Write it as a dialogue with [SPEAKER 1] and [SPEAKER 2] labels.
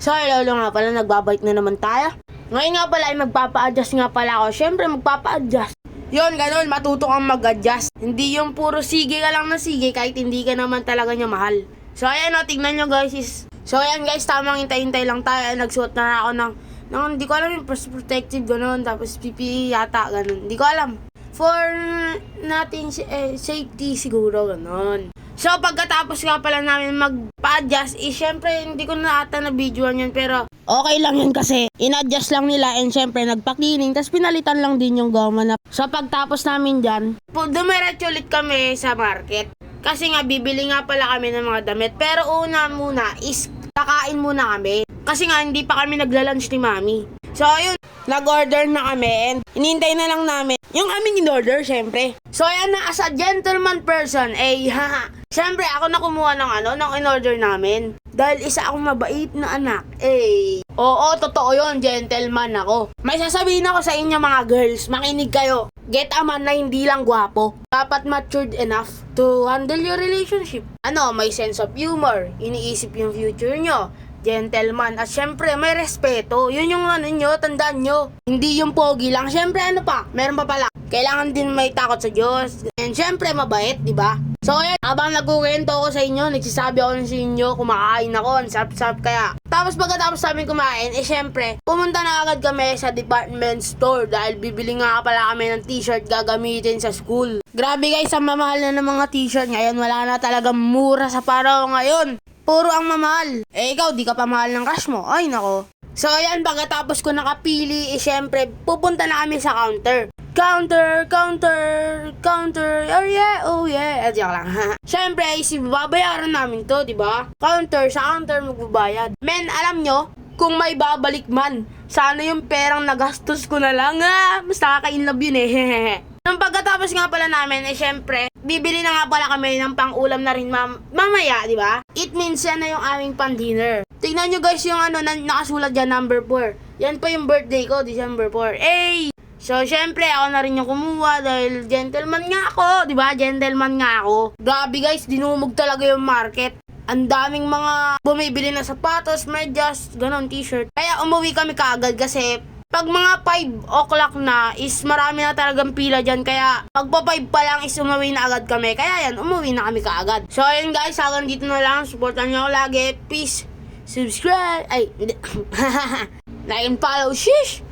[SPEAKER 1] So, lolo nga pala, nagbabalik na naman tayo. Ngayon nga pala ay magpapa-adjust nga pala ako. Siyempre, magpapa-adjust. Yon, ganun, matuto kang mag-adjust. Hindi yung puro sige ka lang na sige kahit hindi ka naman talaga niya mahal. So, ayan o, tignan nyo guys is... So, ayan guys, tamang hintay-hintay lang tayo. Nagsuot na ako ng... ng hindi ko alam yung protective, ganun. Tapos PPE yata, ganun. Hindi ko alam. For natin eh, safety siguro, ganun. So, pagkatapos nga pala namin magpa-adjust, eh, syempre, hindi ko na ata na videoan yun, pero okay lang yun kasi in-adjust lang nila and syempre, nagpa-cleaning, tapos pinalitan lang din yung goma na. So, pagtapos namin dyan, dumiretso ulit kami sa market. Kasi nga, bibili nga pala kami ng mga damit. Pero una muna is, kakain muna kami. Kasi nga, hindi pa kami nagla-lunch ni Mami. So, ayun, nag-order na kami and inintay na lang namin yung aming in-order, syempre. So, ayan na, as a gentleman person, eh, haha. Syempre, ako na kumuha ng ano, ng in-order namin. Dahil isa akong mabait na anak, eh. Oo, totoo yon gentleman ako. May sasabihin ako sa inyo mga girls, makinig kayo. Get a man na hindi lang gwapo. Dapat matured enough to handle your relationship. Ano, may sense of humor, iniisip yung future nyo, gentleman, at syempre may respeto. Yun yung ano nyo, tandaan nyo. Hindi yung pogi lang. Syempre ano pa, meron pa pala. Kailangan din may takot sa Diyos. And syempre mabait, di ba? So ayan, habang nagkukwento ako sa inyo, nagsasabi ako sa inyo, kumakain ako, ang sarap-sarap kaya. Tapos pagkatapos namin kumain, eh syempre, pumunta na agad kami sa department store dahil bibili nga pala kami ng t-shirt gagamitin sa school. Grabe guys, ang mamahal na ng mga t-shirt ngayon, wala na talagang mura sa paraw ngayon. Puro ang mamahal. Eh ikaw, di ka pa mahal ng crush mo. Ay nako. So ayan, pagkatapos ko nakapili, eh syempre, pupunta na kami sa counter. Counter, counter, counter, oh yeah, oh yeah. Eh, joke lang. syempre, is babayaran namin to, di ba? Counter, sa counter magbabayad. Men, alam nyo, kung may babalik man, sana yung perang nagastos ko na lang. Ah, mas nakaka-inlove yun eh. Nung pagkatapos nga pala namin, eh syempre, bibili na nga pala kami ng pang-ulam na rin mam- mamaya, di ba? It means yan na yung aming pan-dinner. Tignan nyo guys yung ano, na- nakasulat dyan, number 4. Yan pa yung birthday ko, December 4. Hey! So, syempre, ako na rin yung kumuha dahil gentleman nga ako, di ba? Gentleman nga ako. Grabe guys, dinumog talaga yung market. Ang daming mga bumibili na sapatos, medyas, ganon, t-shirt. Kaya umuwi kami kaagad kasi pag mga 5 o'clock na is marami na talagang pila dyan. Kaya pagpa 5 pa lang is umuwi na agad kami. Kaya yan, umuwi na kami kaagad. So ayun guys, hanggang dito na lang. Supportan nyo ako lagi. Peace. Subscribe. Ay, hindi. like and follow. Shish!